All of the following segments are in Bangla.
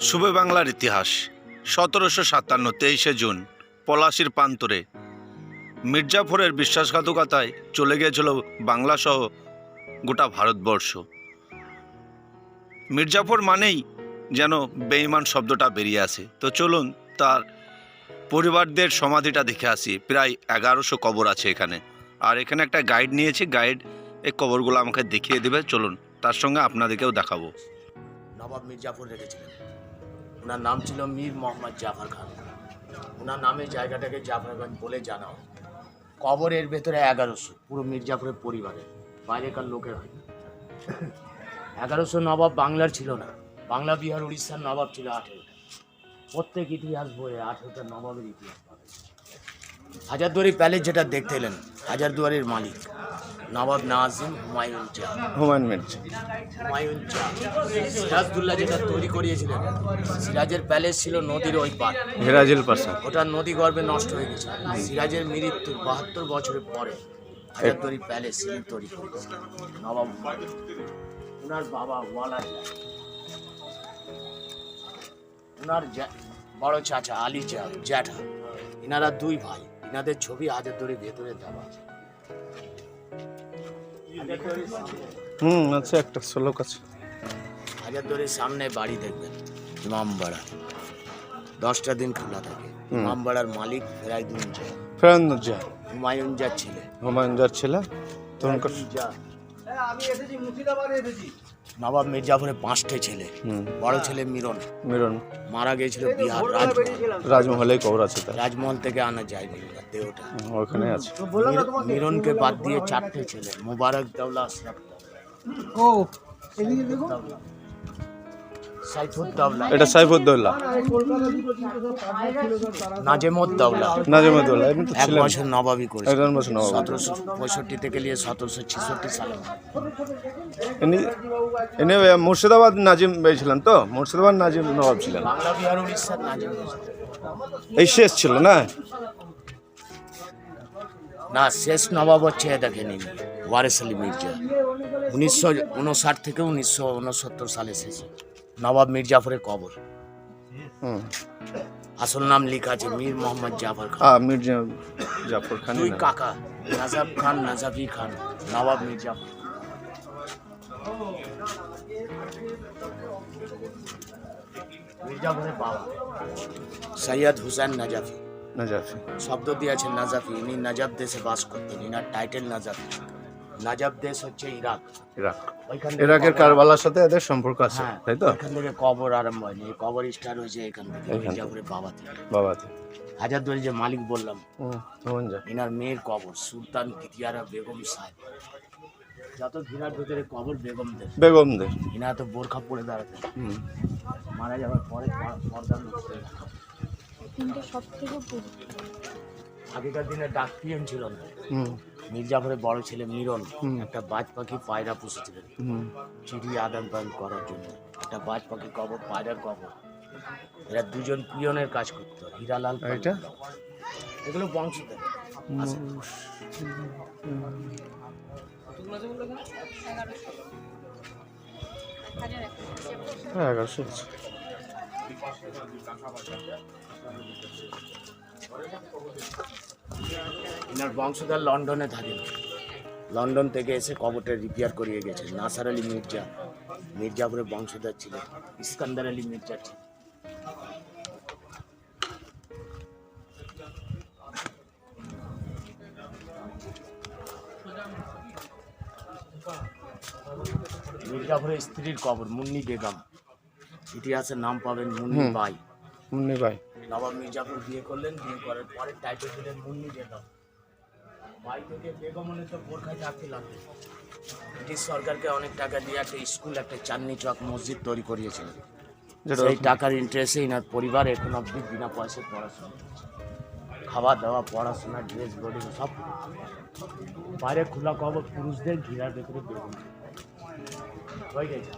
শুভ বাংলার ইতিহাস, সতেরোশো সাতান্ন তেইশে জুন, পলাশির প্রান্তরে। মির্জাফরের বিশ্বাসঘাতকতায় চলে গিয়েছিল বাংলাসহ গোটা ভারতবর্ষ। মির্জাফর মানেই যেন বেঈমান শব্দটা বেরিয়ে আসে। তো চলুন তার পরিবারদের সমাধিটা দেখে আসি। প্রায় এগারোশো কবর আছে এখানে। আর এখানে একটা গাইড নিয়েছি। গাইড এই কবরগুলো আমাকে দেখিয়ে দেবে। চলুন, তার সঙ্গে আপনাদেরকেও দেখাবো। নবাব মীর জাফর রেখেছিলেন। ওনার নাম ছিল মীর মোহাম্মদ জাফর খান। ওনার নামে জায়গাটাকে জাফরগঞ্জ বলে জানা হয় কবরের ভেতরে এগারোশো, পুরো মীর জাফরের পরিবারে। বাইরেকার লোকের হয় এগারোশো নবাব বাংলার ছিল না। বাংলা, বিহার, উড়িষ্যার নবাব ছিল আঠেরোটা। প্রত্যেক ইতিহাস বইয়ে আঠেরোটা নবাবের ইতিহাস হাজারদুয়ারি প্যালেস যেটা দেখতে এলেন, হাজারদুয়ারির মালিক। নবাব নাজিম হুমায়ুন শাহ হুমায়ুন মির্জা। হুমায়ুন শাহ সিরাজদুল্লাহ যেটা তৈরি করিয়েছিলেন সিরাজের প্যালেস ছিল নদীর ওই পার হেরাজিল পাশা। ওটা নদী গর্ভে নষ্ট হয়ে গেছে সিরাজের মৃত্যুর বাহাত্তর বছরের পরে হাজারদুয়ারি প্যালেস তিনি তৈরি করেছিলেন নবাব হুমায়ুন। ওনার বাবা ওয়ালা ওনার বড় চাচা আলী চা জ্যাঠা। এনারা দুই ভাই। এনাদের ছবি হাজারদুয়ারির ভেতরে দেওয়া আছে। হুম আছে একটা শ্লোক আছে। হাজারদুয়ারির সামনে বাড়ি দেখবেন ইমামবাড়া দশটা দিন খোলা থাকে। ইমামবাড়ার মালিক ফেরাইদুন জা ফেরান্দুজ্জা হুমায়ুন যার ছেলে? হুমায়ুন যার ছেলে তখনকার জা নবাব মির্জাফরের পাঁচটে ছেলে হুম। বড় ছেলে মিরন। মিরন। মারা গিয়েছিল বিহার রাজমহল। রাজমহলেই কবর আছে রাজমহল থেকে আনা যায়নি দেহটা। ওখানে আছে। মিরনকে বাদ দিয়ে চারটে ছেলে মুবারক দাউলা ও এদিকে সাইফুদ্দৌলা এটা সাইফুদ্দৌল্লা নাজেমুদ্দৌলা। নাজিমুদ্দৌল্লা এমনি তো এক বছর নবাবি করেছে। একজন বছর নবাব। সতেরোশো পঁয়ষট্টি থেকে নিয়ে সতেরোশো ছেষট্টি সালে। ইনি ইনি মুর্শিদাবাদ নাজিম ছিলেন তো? মুর্শিদাবাদ নাজিম নবাব ছিলেন। এই শেষ ছিল না? না শেষ নবাব হচ্ছে দেখেনি ওয়ারেস আলী মির্জা। উনিশশো উনষাট থেকে উনিশশো উনসত্তর সালে শেষ নবাব মীর জাফরের কবর। হুম। আসল নাম লেখা আছে মীর মোহাম্মদ জাফর খান। হ্যাঁ মির্জা জাফর খান দুই কাকা নাজাব খান নাজাফি খান নবাব মীর জাফর। মীর বাবা। সৈয়দ হুসেন নাজাফি। নাজাফি। শব্দ দিয়েছে নাজাফি ইনি নাজাব দেশে বাস করতেন ইনার টাইটেল নাজাফি নাজাব দেশ হচ্ছে ইরাক। ইরাক। ওইখান ইরাকের কারবালার সাথে এদের সম্পর্ক আছে হ্যাঁ, তাই তো? ওইখান থেকে কবর আরম্ভ হয়নি। কবর স্টার হয়েছে এখান থেকে এখান থেকে। মির্জাপুরের বাবা থেকে বাবাতে হাজারদুয়ারি যে মালিক বললাম এনার মেয়ের কবর সুলতান কিতিয়ারা বেগম সাহেব। যত ঘিরার ভিতরে কবর বেগমদের। বেগমদের। এনারা তো বোরখা পরে দাঁড়াতেন মারা যাওয়ার পরে পর্দা থেকে আগেকার দিনে ডাক পিএম ছিল না। হুম। মির্জাফরের বড় ছেলে মিরন একটা বাজ পাখি পায়রা পুষেছিলেন। চিঠি আদান প্রদান করার জন্য। একটা বাজ পাখি কবর পায়রার কবর। এরা দুজন পিয়নের কাজ করতো হীরালাল এটা? এগুলো বংশধর হ্যাঁ এগারোশো এনার বংশধর লন্ডনে থাকেন। লন্ডন থেকে এসে কবরটা রিপেয়ার করিয়ে গেছে নাসার আলী মির্জা। মির্জাপুরের বংশধর ছিলেন। ইস্কান্দার আলী মির্জা ছিলেন। মির্জাপুরের স্ত্রীর কবর মুন্নি বেগম। ইতিহাসের নাম পাবেন মুন্নি বাই। মুন্নি ভাই নবাব মির্জাপুর বিয়ে করলেন বিয়ে করার পরে টাইটেল দিলেন মুন্নি বেগম। বাই থেকে বেগম হলে তো বোরখায় থাকতে লাগবে ব্রিটিশ সরকারকে অনেক টাকা দিয়ে একটা স্কুল একটা চাঁদনি চক মসজিদ তৈরি করিয়েছিলেন। সেই টাকার ইন্টারেস্টে এনার পরিবার এখন অব্দি বিনা পয়সায় পড়াশোনা। খাওয়া দাওয়া পড়াশোনা ড্রেস বোর্ডিং সব বাইরে খোলা কবর পুরুষদের ঘিরার ভেতরে বেগুন হয়ে গেছে।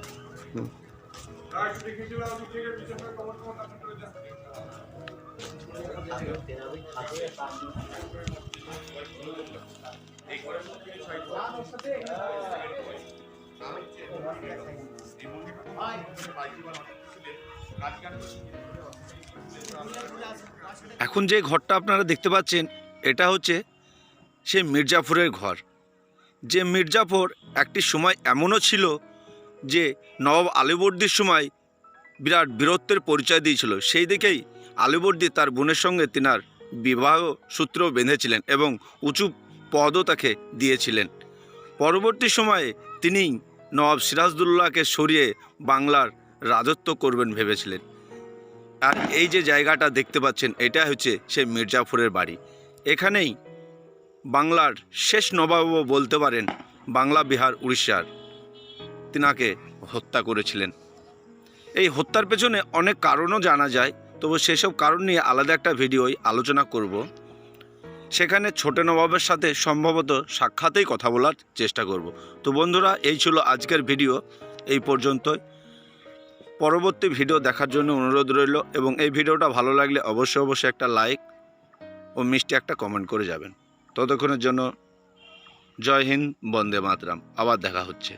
এখন যে ঘরটা আপনারা দেখতে পাচ্ছেন, এটা হচ্ছে সে মির্জাফরের ঘর। যে মির্জাফর একটি সময় এমনও ছিল যে নবাব আলিবর্দির সময় বিরাট বীরত্বের পরিচয় দিয়েছিল, সেই দিকেই আলিবর্দি তার বোনের সঙ্গে তিনার বিবাহ সূত্র বেঁধেছিলেন এবং উঁচু পদও তাকে দিয়েছিলেন। পরবর্তী সময়ে তিনি নবাব সিরাজদুল্লাহকে সরিয়ে বাংলার রাজত্ব করবেন ভেবেছিলেন। আর এই যে জায়গাটা দেখতে পাচ্ছেন, এটা হচ্ছে সে মির্জাফরের বাড়ি। এখানেই বাংলার শেষ নবাবও বলতে পারেন বাংলা বিহার উড়িষ্যার। তিনাকে হত্যা করেছিলেন। এই হত্যার পেছনে অনেক কারণও জানা যায়, তবু সেসব কারণ নিয়ে আলাদা একটা ভিডিওই আলোচনা করব। সেখানে ছোট নবাবের সাথে সম্ভবত সাক্ষাতেই কথা বলার চেষ্টা করব। তো বন্ধুরা, এই ছিল আজকের ভিডিও। এই পর্যন্তই। পরবর্তী ভিডিও দেখার জন্য অনুরোধ রইল এবং এই ভিডিওটা ভালো লাগলে অবশ্যই অবশ্যই একটা লাইক ও মিষ্টি একটা কমেন্ট করে যাবেন। ততক্ষণের জন্য জয় হিন্দ, বন্দে মাতরাম। আবার দেখা হচ্ছে।